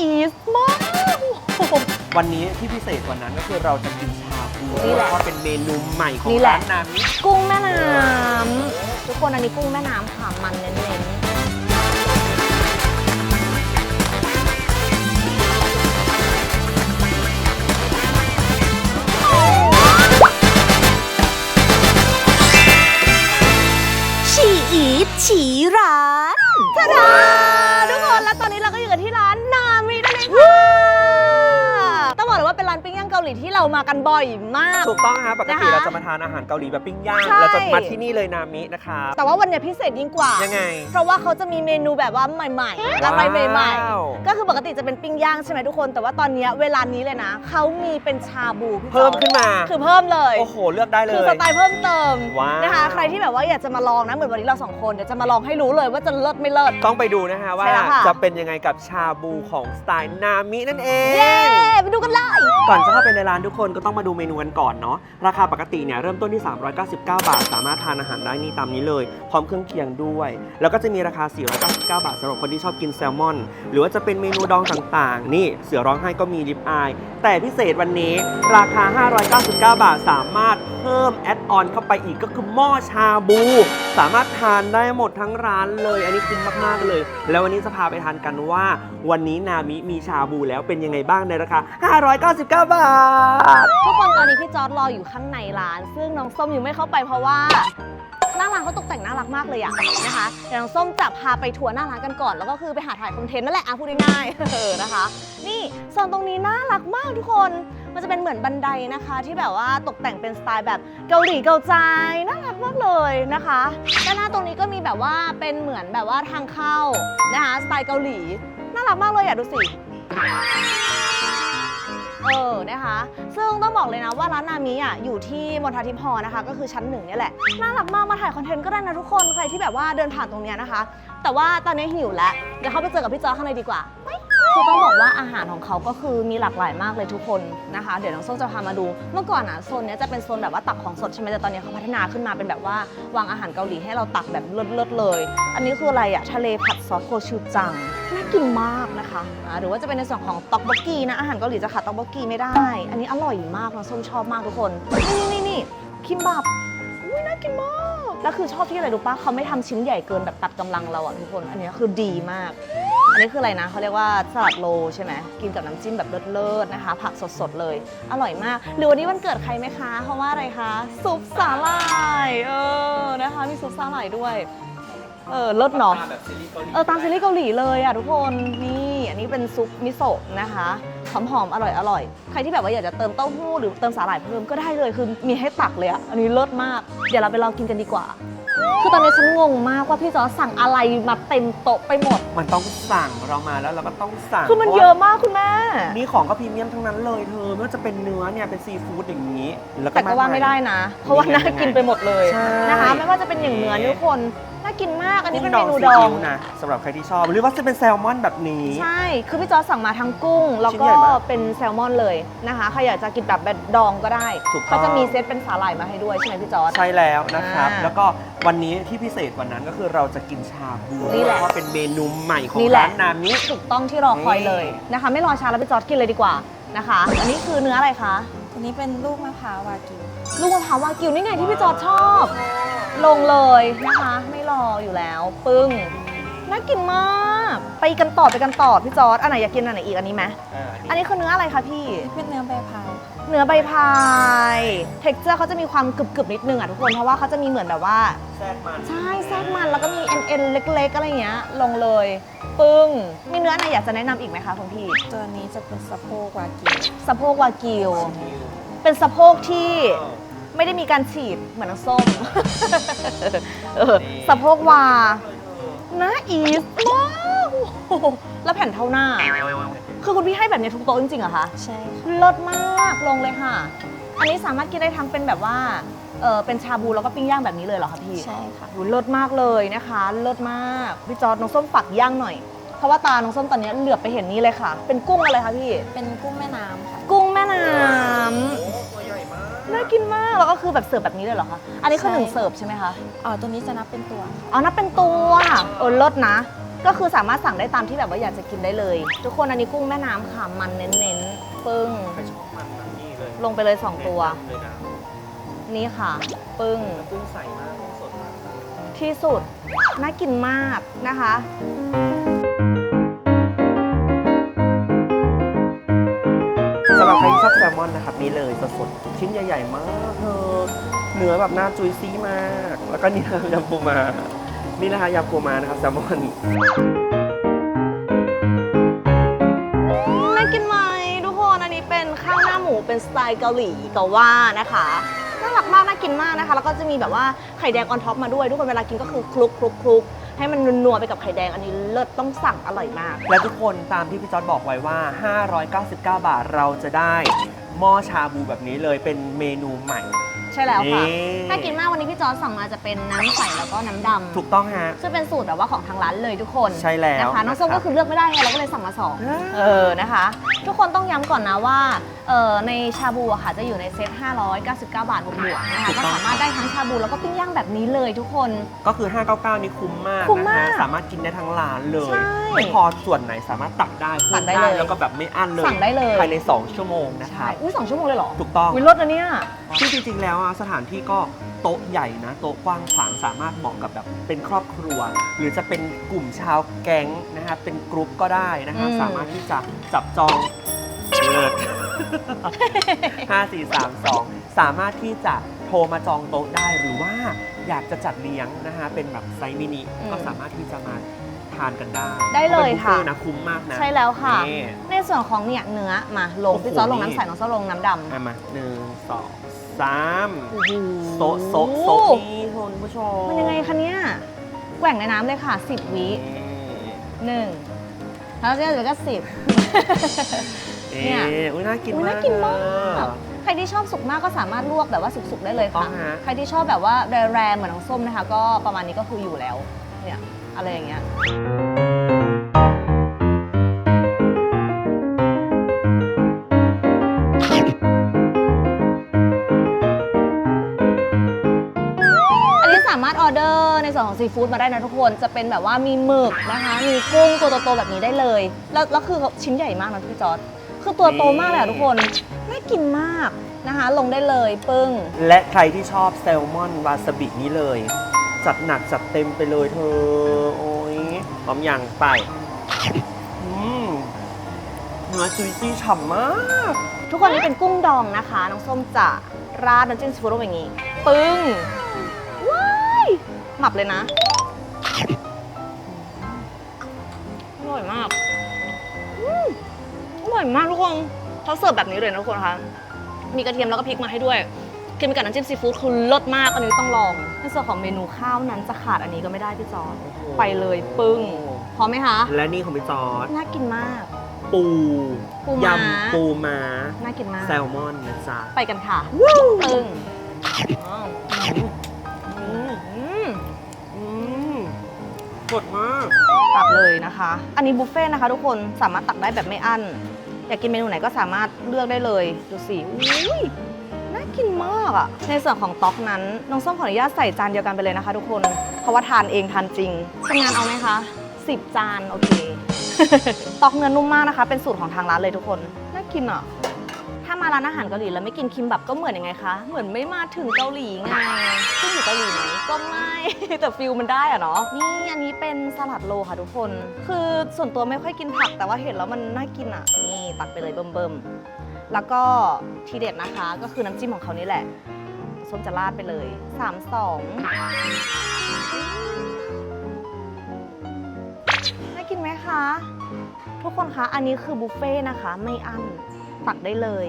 อีสมากโอ้โหวันนี้ที่พิเศษกว่านั้นก็คือเราจะกินชาบูนี่แหละเพราะเป็นเมนูใหม่ของนี่แหละ ร้านนามิกุ้งแม่น้ำทุกคนอันนี้กุ้งแม่น้ำค่ะมันเน้นๆานปิ้งย่างเกาหลีที่เรามากันบ่อยมาก ถูกต้องครับปกนะติคะ เราจะมาทานอาหารเกาหลีแบบปิ้งย่างใช่ เราจะมาที่นี่เลยนามินะครับแต่ว่าวันเนี้ยพิเศษยิ่งกว่า ยังไงเพราะว่าเขาจะมีเมนูแบบว่าใหม่ๆอะไรใหม่ ว้าวๆ ก็คือปกติจะเป็นปิ้งย่างใช่ไหมทุกคน แต่ว่าตอนเนี้ยเวลานี้เลยนะ เขามีเป็นชาบูพี่จอเพิ่มขึ้นมา คือเพิ่มเลย โอ้โห เลือกได้เลคือย สไตล์เพิ่มเติมว้าว นะคะ ใครที่แบบว่าอยากจะมาลองนะ เหมือนวันนี้เราสองคนเดี๋ยวจะมาลองให้รู้เลยว่าจะเลิศไม่เลิศ ต้องไปดูนะฮะว่าใช่แล้วค่ะ จะเป็นยังไงกับชาบูของสไตล์นามินั่นเอง เย้ ไปดูกันเลย ก่อนจะเข้าไปในร้านทุกคนก็ต้องมาดูเมนูกันก่อนเนาะราคาปกติเนี่ยเริ่มต้นที่ 399 บาท สามารถทานอาหารได้นี่ตามนี้เลย พร้อมเครื่องเคียงด้วย แล้วก็จะมีราคา 499 บาทสำหรับคนที่ชอบกินแซลมอน หรือว่าจะเป็นเมนูดองต่างๆ นี่เสือร้องไห้ก็มีลิปอาย แต่พิเศษวันนี้ราคา 599 บาทสามารถเพิ่มแอดออนเข้าไปอีกก็คือหม้อชาบู สามารถทานได้หมดทั้งร้านเลย อันนี้คุ้มมากๆเลย แล้ววันนี้จะพาไปทานกันว่า วันนี้นามิมีชาบูแล้วเป็นยังไงบ้างในราคา 599 บาททุกคนตอนนี้พี่จอร์ดรออยู่ข้างในร้าน ซึ่งน้องส้มยังไม่เข้าไปเพราะว่า หน้าร้านเขาตกแต่งน่ารักมากเลยอะนะคะเดี๋ยวน้องส้มจะพาไปทัวร์หน้าร้านกันก่อน แล้วก็คือไปหาถ่ายคอนเทนต์นั่นแหละอะพูดง่ายๆ เออนะคะ นี่โซนตรงนี้น่ารักมากทุกคน มันจะเป็นเหมือนบันไดนะคะ ที่แบบว่าตกแต่งเป็นสไตล์แบบเกาหลีเกาใจน่ารักมากเลยนะคะด้านหน้าตรงนี้ก็มีแบบว่าเป็นเหมือนแบบว่าทางเข้านะคะสไตล์เกาหลี น่ารักมากเลยอะดูสิ เออนะคะ ซึ่งต้องบอกเลยนะว่าร้านนามิอะอยู่ที่มณฑาทิพย์นะคะ ก็คือชั้นหนึ่งเนี่ยแหละน่ารักมากมาถ่ายคอนเทนต์ก็ได้นะทุกคนใครที่แบบว่าเดินผ่านตรงเนี้ยนะคะ แต่ว่าตอนนี้หิวแล้วเดี๋ยวเข้าไปเจอกับพี่จอข้างในดีกว่า คือต้องบอกว่าอาหารของเขาก็คือมีหลากหลายมากเลยทุกคนนะคะ เดี๋ยวน้องส้มจะพามาดู เมื่อก่อนอะโซนเนี้ยจะเป็นโซนแบบว่าตักของสดใช่ไหมแต่ตอนนี้เขาพัฒนาขึ้นมาเป็นแบบว่าวางอาหารเกาหลีให้เราตักแบบเลิศๆเลย อันนี้คืออะไรอะทะเลผัดซอสโคชูจังน่ากินมากนะคะอ่าหรือว่าจะเป็นในส่วนของต็อกบกกีนะอาหารเกาหลีจะขาดต็อกบกกีไม่ได้ อันนี้อร่อยมากน้องส้มชอบมากทุกคน นี่นี่นี่คิมบับอุ้ยน่ากินมากแล้วคือชอบที่อะไรรู้ปะเขาไม่ทำชิ้นใหญ่เกินแบบตัดกำลังเราอะทุกคน อันนี้คือดีมาก นี้คืออะไรนะเขาเรียกว่าสลัดโลใช่ไหมกินกับน้ำจิ้มแบบเลิศๆนะคะ ผักสดๆเลย อร่อยมาก หรือวันนี้วันเกิดใครไหมคะ เพราะว่าอะไรคะซุปสาหร่ายเออนะคะมีซุปสาหร่ายด้วยเออเลิศเนาะแบบซีรีส์เกาหลีเออตามซีรีส์เกาหลีเลยอะทุกคนนี่อันนี้เป็นซุปมิโซะนะคะหอมหอมๆอร่อยอร่อยใครที่แบบว่าอยากจะเติมเต้าหู้หรือเติมสาหร่ายเพิ่มก็ได้เลยคือมีให้ตักเลยอะอันนี้เลิศมาก เดี๋ยวเราไปลองกินกันดีกว่า คือตอนนี้ฉันงงมากว่าพี่จอร์จสั่งอะไรมาเต็มโต๊ะไปหมด มันต้องสั่งเรามาแล้วเราก็ต้องสั่งคือมันพราเยอะมากคุณแม่นี่ของก็พรีเมียมทั้งนั้นเลยเธอไม่ว่าจะเป็นเนื้อเนี่ยเป็นซีฟู้ดอย่างนี้ แล้วแต่ก็ว่าไม่ได้นะ เพราะว่าน่ากินไปหมดเลยใช่ นะคะ ไม่ว่าจะเป็นอย่างเนื้อทุกคนน่ากินมาก อันนี้เป็นเมนูซีดออิ๊งวนะสำหรับใครที่ชอบ หรือว่าจะเป็นแซลมอนแบบนี้ ใช่ คือพี่จอร์จสั่งมาทั้งกุ้ง แล้วชิ้นก็ใหญ่มากเป็นแซลมอนเลยนะคะใครอยากจะกินแบบแบบดองก็ได้ถูกต้อง เขาจะมีเซตเป็นสาหร่ายมาให้ด้วยใช่ไหมพี่จอร์จใช่แล้วนะครับ อ่าแล้วก็วันนี้ที่พิเศษกวันนั้นก็คือเราจะกินชาบูนี่แหละ เพราะเป็นเมนูใหม่ของนี่แหละร้านนามิ ถูกต้องที่รอคอยเลยนะคะ ไม่รอช้าแล้วพี่จอร์จกินเลยดีกว่านะคะ อันนี้คือเนื้ออะไรคะ อันนี้เป็นลูกมะพร้าววากิว ลูกมะพร้าววากิวนี่ไงที่พี่จอร์จชอบ ลงเลยนะคะ ไม่รออยู่แล้วปึ้งน่ากินมาก ไปกันต่อไปกันต่อพี่จอร์จอันไหนอยากกินอันไหนอีกอันนี้ไหมอ่าอันนี้คือเนื้ออะไรคะพี่ เป็นเนื้อใบพายค่ะเนื้อใบพาย เท็กเจอร์เขาจะมีความกรึบๆนิดนึงอะทุกคนเพราะว่าเขาจะมีเหมือนแบบว่า แทรกมันใช่แทรกมันแล้วก็มีเอ็นเอ็นเล็ก ๆ อะไรอย่างเงี้ย ลงเลย ปึ้ง มีเนื้อไหนอยากจะแนะนำอีกไหมคะคุณพี่ ตัวนี้จะเป็นสะโพกวากิวสะโพกวากิว เป็นสะโพกที่ ไม่ได้มีการฉีดเหมือนน้ำส้มเออสะโพกวานะอีสมากโอ้โหแล้วแผ่นเท่าหน้า คือคุณพี่ให้แบบเนี้ยทุกโต๊ะจริงๆเหรอคะใช่ค่ะเลิศมากลงเลยค่ะ อันนี้สามารถกินได้ทั้งเป็นแบบว่าเออเป็นชาบูแล้วก็ปิ้งย่างแบบนี้เลยเหรอคะพี่ใช่ค่ะหูเลิศมากเลยนะคะเลิศมากพี่จอร์ดน้องส้มฝักย่างหน่อยเพราะว่าตาน้องส้มตอนนี้เหลือบไปเห็นนี่เลยค่ะ เป็นกุ้งอะไรคะพี่ เป็นกุ้งแม่น้ำค่ะ กุ้งแม่น้ำ น่ากินมาก แล้วก็คือแบบเสิร์ฟแบบนี้เลยเหรอคะ อันนี้คือใช่หนึ่งเสิร์ฟใช่ไหมคะ อ๋อตัวนี้จะนับเป็นตัวค่ะอ๋อ นับเป็นตัวเออเลิศนะ ก็คือสามารถสั่งได้ตามที่แบบว่าอยากจะกินได้เลย ทุกคนอันนี้กุ้งแม่น้ำค่ะ มันเน้นๆ ปึ้ง ใครชอบมันนะนี่เลยลงไปเลย2ตัว เลยนะนี่ค่ะ ปึ้ง กุ้งใสมากกุ้งสดมากที่สุด น่ากินมากนะคะ นี่เลยสดๆชิ้นใหญ่ ๆ มากเธอเนื้อแบบหน้าจุยซี่มาก แล้วก็นี่นะยำปูมา นี่นะคะยำปูมานะครับแซลมอนน่ากินไหมทุกคนอันนี้เป็นข้าวหน้าหมูเป็นสไตล์เกาหลีเกาว่านะคะน่ารักมากน่ากินมากนะคะ แล้วก็จะมีแบบว่าไข่แดงออนท็อปมาด้วยทุกคนเวลากินก็คือคลุกคลุกคลุก ให้มันนัวๆไปกับไข่แดงอันนี้เลิศต้องสั่งอร่อยมาก และทุกคนตามที่พี่จอร์ดบอกไว้ว่า 599 บาทเราจะได้หม้อชาบูแบบนี้เลยเป็นเมนูใหม่ ใช่แล้วค่ะ นี่น่ากินมากวันนี้พี่จอร์จสั่งมาจะเป็นน้ำใสแล้วก็น้ำดำถูกต้องฮะ ซึ่งเป็นสูตรแบบว่าของทางร้านเลยทุกคนใช่แล้วนะคะน้องส้มนะครับก็คือเลือกไม่ได้ไงเราก็เลยสั่งมาสองอ่าเออนะคะ ทุกคนต้องย้ำก่อนนะว่าเออในชาบูอะค่ะจะอยู่ในเซต599 บาทบวกๆนะคะก็สามารถได้ทั้งชาบูแล้วก็ปิ้งย่างแบบนี้เลยทุกคน ก็คือ 599 นี่คุ้มมากคุ้มนะมากฮะสามารถกินได้ทั้งร้านเลย ใช่ไม่พอส่วนไหนสามารถตักได้ตัเพิ่กมได้ได้เลยแล้วก็แบบไม่อั้นเลยสั่งได้เลย ภายใน 2 ชั่วโมงนะคใช่รับอุ้ยสองชั่วโมงเลยเหรอถูกต้องวิลดนะเนี่ย ที่จริงๆ แล้วอะสถานที่ก็โต๊ะใหญ่นะโต๊ะกว้างขวางสามารถเหมาะกับแบบเป็นครอบครัว หรือจะเป็นกลุ่มชาวแก๊งนะฮะเป็นกรุ๊ปก็ได้นะฮะอืม สามารถที่จะจับจองเลิศ ห้าสี่สามสองสามารถที่จะโทรมาจองโต๊ะได้หรือว่าอยากจะจัดเลี้ยงนะฮะเป็นแบบไซส์มินิก็สามารถที่จะมาทานกันได้ได้เลยพราะป็นบุฟค่ะฟ่ต์นะคุ้มมากนะใช่แล้วค่ะ นี่ ในส่วนของเนี่ยเนื้อมาลงโอ้โหพี่จอร์จลงนี่ น้ำใสน้องส้มลงน้ำดำอะมาหนึ่งสอง สามโอ้โหโซะโซะโซะนี่คุณผู้ชมมันยังไงคะเนี่ยแกว่งในน้ำเลยค่ะ 10 วิหนึ่งแล้วเนี่ยเดี๋ยวก็สิบเนี่เนี่ยยอุ้ยน่ากินอุ๊ยมาก น่ากินมากเลยใครที่ชอบสุกมากก็สามารถลวกแบบว่าสุกๆได้เลยต้ค่ะองฮะ ใครที่ชอบแบบว่าแรงๆเหมือนน้องส้มนะคะ ก็ประมาณนี้ก็คืออยู่แล้ว เนี่ยอะไรอย่างเงี้ยอั ซีฟู้ดมาได้นะทุกคนจะเป็นแบบว่ามีหมึกนะคะ มีกุ้งตัวโตๆแบบนี้ได้เลย แล้วแล้วคือชิ้นใหญ่มากนะพี่จอร์ดคือตัวโตมากเลยอะทุกคนน่ากินมากนะคะ ลงได้เลยปึ้ง และใครที่ชอบแซลมอนวาซาบินี้เลย จัดหนักจัดเต็มไปเลยเธอ โอ้ยพร้อมอย่างไปอืมเนื้อจุยซี่ฉ่ำมาก ทุกคนนี่เป็นกุ้งดองนะคะ น้องส้มจะราดน้ำจิ้มซีฟู้ดลงไปอย่างนี้ ปึ้งว้าย หมับเลยนะ อร่อยมากอืมอร่อยมากทุกคนเขาเสิร์ฟแบบนี้เลยนะทุกคนคะ มีกระเทียมแล้วก็พริกมาให้ด้วยกินไปกับน้ำจิ้มซีฟู้ดคือรสมาก อันนี้ต้องลองในส่วนของเมนูข้าวนั้นจะขาดอันนี้ก็ไม่ได้พี่จอร์จไปเลยปึ้งพร้อมไหมคะ และนี่ของพี่จอร์ดน่ากินมาก ปูปูม้ายำปูม้าน่ากินมาก แซลมอนนะจ๊ะไปกันค่ะปึ้ง สดมากตักเลยนะคะ อันนี้บุฟเฟ่ต์นะคะ ทุกคนสามารถตักได้แบบไม่อั้น อยากกินเมนูไหนก็สามารถเลือกได้เลย ดูสิอุ้ยน่ากินมากอะในส่วนของต๊อกนั้น น้องส้มขออนุญาตใส่จานเดียวกันไปเลยนะคะ ทุกคน เพราะว่าทานเองทานจริงทำงานเอาไหมคะ10 จานโอเค ต๊อกเนื้อนุ่มมากนะคะ เป็นสูตรของทางร้านเลยทุกคน น่ากินอะถ้ามาร้านอาหารเกาหลีแล้วไม่กินคิมบับก็เหมือนยังไงคะ เหมือนไม่มาถึงเกาหลีไงซึ่งอยู่เกาหลี ก็ไม่ แต่ฟิลมันได้อะเนาะนี่อันนี้เป็นสลัดโลค่ะทุกคน คือส่วนตัวไม่ค่อยกินผักแต่ว่าเห็นแล้วมันน่ากินอะนี่ตักไปเลยเบิ่มๆแล้วก็ทีเด็ดนะคะ ก็คือน้ำจิ้มของเขานี่แหละส้มจะราดไปเลย3 2น่ากินไหมคะ ทุกคนคะ อันนี้คือบุฟเฟ่นะคะ ไม่อั้นตักได้เลย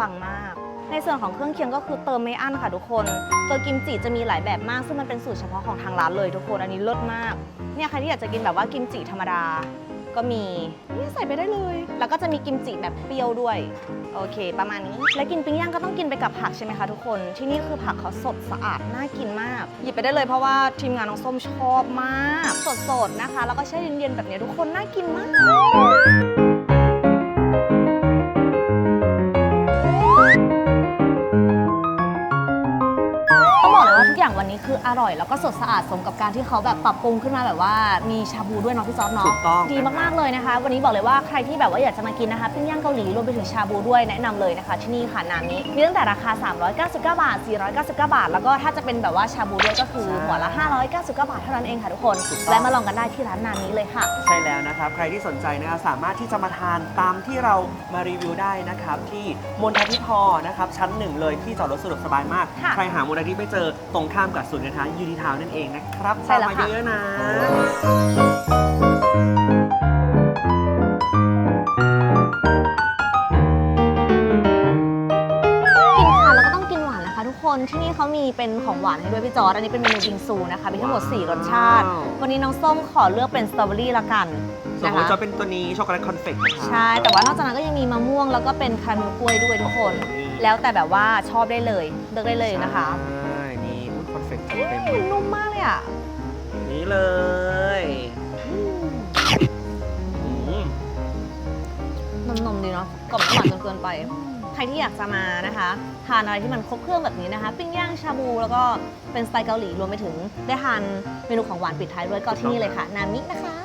ปังมาก ในส่วนของเครื่องเคียงก็คือเติมไม่อั้นค่ะทุกคน ตัวกิมจิจะมีหลายแบบมาก ซึ่งมันเป็นสูตรเฉพาะของทางร้านเลยทุกคน อันนี้เลิศมาก เนี่ยใครที่อยากจะกินแบบว่ากิมจิธรรมดา ก็มีเนี่ยใส่ไปได้เลย แล้วก็จะมีกิมจิแบบเปรี้ยวด้วย โอเค ประมาณนี้ และกินปิ้งย่างก็ต้องกินไปกับผักใช่ไหมคะทุกคน ที่นี่คือผักเขาสดสะอาดน่ากินมาก หยิบไปได้เลยเพราะว่าทีมงานน้องส้มชอบมาก สดๆนะคะ แล้วก็แช่เย็นๆแบบนี้ทุกคนน่ากินมาก องบอกเลยว่าทุกอย่างวันนี้คืออร่อยร่อย แล้วก็สดสะอาดสมกับการที่เขาแบบปรับปรุงขึ้นมาแบบว่ามีชาบูด้วยเนาะพี่จอร์ดเนาะถูกต้องดีมากๆเลยนะคะ วันนี้บอกเลยว่าใครที่แบบว่าอยากจะมากินนะคะปิ้งย่างเกาหลีรวมไปถึงชาบูด้วยแนะนำเลยนะคะ ที่นี่ค่ะนามิมีตั้งแต่ราคา 399 บาท 499 บาท แล้วก็ถ้าจะเป็นแบบว่าชาบูด้วยก็คือหัวละ 599 บาทเท่านั้นเองค่ะทุกคนและมาลองกันได้ที่ร้านนามิเลยค่ะ ใช่แล้วนะครับ ใครที่สนใจนะครับสามารถที่จะมาทานตามที่เรามารีวิวได้นะครับ ที่มณฑลทิพอนะครับชั้นหนึ่งเลยที่จอดรถสะดวกสบายมาก ค่ะ ใครหามณฑลทิพไม่เจอตรงข้ามกับศูนย์การค้ายูนิทาวนั่นเองนะครับใช่แล้วตามค่ะมาเยอะๆนะ กินค่ะแล้วก็ต้องกินหวานนะคะ ทุกคนที่นี่เขามีเป็นของหวานให้ด้วยพี่จอร์ดอันนี้เป็นเมนูบิงซูนะคะมีทั้งหมด 4 รสชาติ ว้าว วันนี้น้องส้มขอเลือกเป็นสตรอเบอรี่ละกันส่วนนะของคะจะเป็นตัวนี้ช็อกโกแลตคอนเฟกต์นะคะใช่ แต่ว่านอกจากนั้นก็ยังมีมะม่วงแล้วก็เป็นคาราเมลกล้วยด้วยทุกคนนี่แล้วแต่แบบว่าชอบได้เลยเลือกได้เลยนะคะ ใช่นี่อุ้ยคอน เฟกต์เต็มมันนุ่มมากเลยอะนี่เลยอืมนมนมๆดีเนาะกล่อมไม่หวานจนเกินไป ใครที่อยากจะมานะคะ ทานอะไรที่มันครบเครื่องแบบนี้นะคะ ปิ้งย่างชาบูแล้วก็เป็นสไตล์เกาหลีรวมไปถึงได้ทานเมนูของหวานปิดท้ายด้วยก็ที่นี่เลยค่ะ นามินะคะ